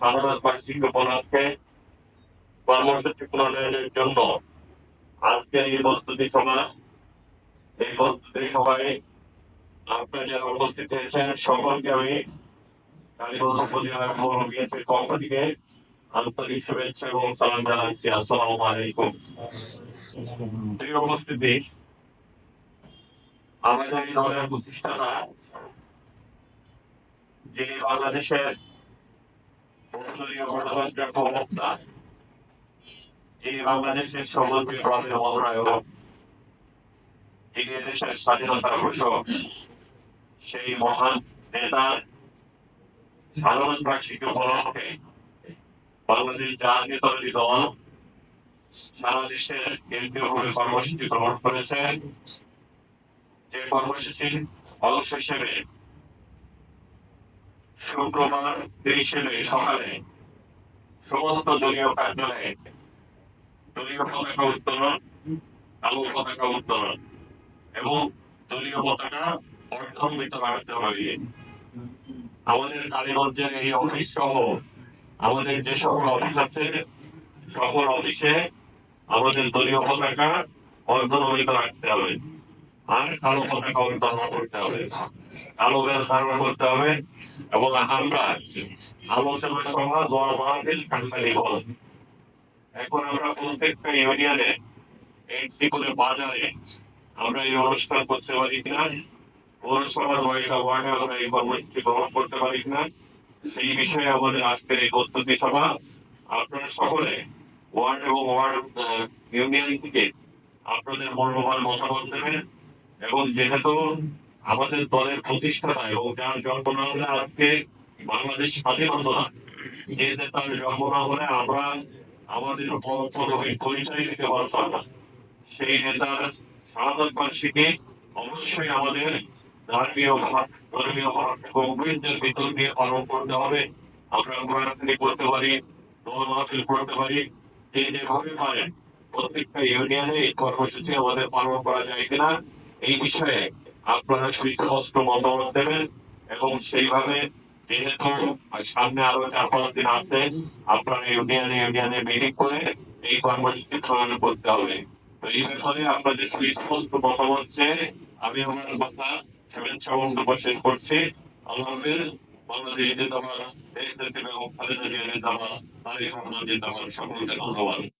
সাধারণ বার্ষিক উপলক্ষে কর্মসূচি প্রণয়নের জন্য আজকের এই প্রস্তুতি সভা, এই প্রস্তুতি সভায় আপনারা যারা উপস্থিত হয়েছেন, সকলকে আমি আন্তরিক শুভেচ্ছা এবং সালাম জানাচ্ছি। আসসালামু আমাদের এই দলের প্রতিষ্ঠাতা, যিনি বাংলাদেশের বহুদলীয় গণতন্ত্রের প্রবক্তা যিনি বাংলাদেশের সমন্বয় প্রধান মন্ত্রণায়ক যিনি দেশের স্বাধীনতার ঘোষক সেই মহান নেতার সাধারণ বার্ষিকী উপলক্ষে বাংলাদেশ জাতীয়তাবাদী দল সারা দেশের কেন্দ্রীয় ভাবে কর্মসূচি গ্রহণ করেছে যে কর্মসূচির অংশ হিসেবে শুক্রবার তিরিশে মে সকালে সমস্ত দলীয় কার্যালয়ে দলীয় পতাকা উত্তোলন আলু পতাকা উত্তোলন এবং দলীয় পতাকা অর্থমিত রাখতে হবে আমাদের কালীগঞ্জের এই অফিস সহ আমাদের যে সকল অফিস আছে, সকল অফিসে আমাদের দলীয় পতাকা অর্ধনমিত রাখতে হবে। আর কালো পতাকা উত্তোলন করতে হবে কালো ব্যাস ধারণ করতে হবে এবং আমরা আলোচনা সভা দোয়া মাহফিল কান্দালি হল এখন আমরা প্রত্যেকটা ইউনিয়নে একটি করে বাজারে আমরা এই অনুষ্ঠান করতে পারি কিনা পৌরসভার কয়েকটা ওয়ার্ডে আমরা এই কর্মসূচি গ্রহণ করতে পারি কিনা সেই বিষয়ে আমাদের আজকের এই প্রস্তুতি সভা আপনারা সকলে ওয়ার্ড এবং ওয়ার্ড ইউনিয়ন থেকে আপনাদের মূল্যবান মতামত দেবেন। এবং যেহেতু আমাদের দলের প্রতিষ্ঠাতা এবং যার জন্ম না হলে আজকে বাংলাদেশ স্বাধীন হতো না যে নেতার জন্ম না হলে আমরা আমাদের পরিচয় দিতে পারতাম না। সেই নেতার বার্ষিকী অবশ্যই আমাদের ধর্মীয় ভাব ধর্মীয় ভাব এবং বৃদ্ধের ভিতর দিয়ে পালন করতে হবে। আমরা কোরআনি করতে পারি মাহফিল করতে পারি, যে যেভাবে পারেন। প্রত্যেকটা ইউনিয়নে এই কর্মসূচি আমাদের পালন করা যায় কিনা এই বিষয়ে আপনারা সুস্পষ্ট মতামত দেবেন এবং সেইভাবে যেহেতু সামনে আরও চার পাঁচ দিন আছে আপনারা ইউনিয়নে ইউনিয়নে মিটিং করে এই কর্মসূচি পালন করতে হবে। তো এই ব্যাপারে আপনাদের সুস্পষ্ট মতামত চেয়ে আমি আমার কথা শুভেচ্ছা বক্তব্য শেষ করছি। আল্লাহ বাংলাদেশ জিন্দাবাদ, দেশ নেত্রী বেগম খালেদা জিয়া জিন্দাবাদ, তারিক রহমান জিন্দাবাদ, সকলকে ধন্যবাদ।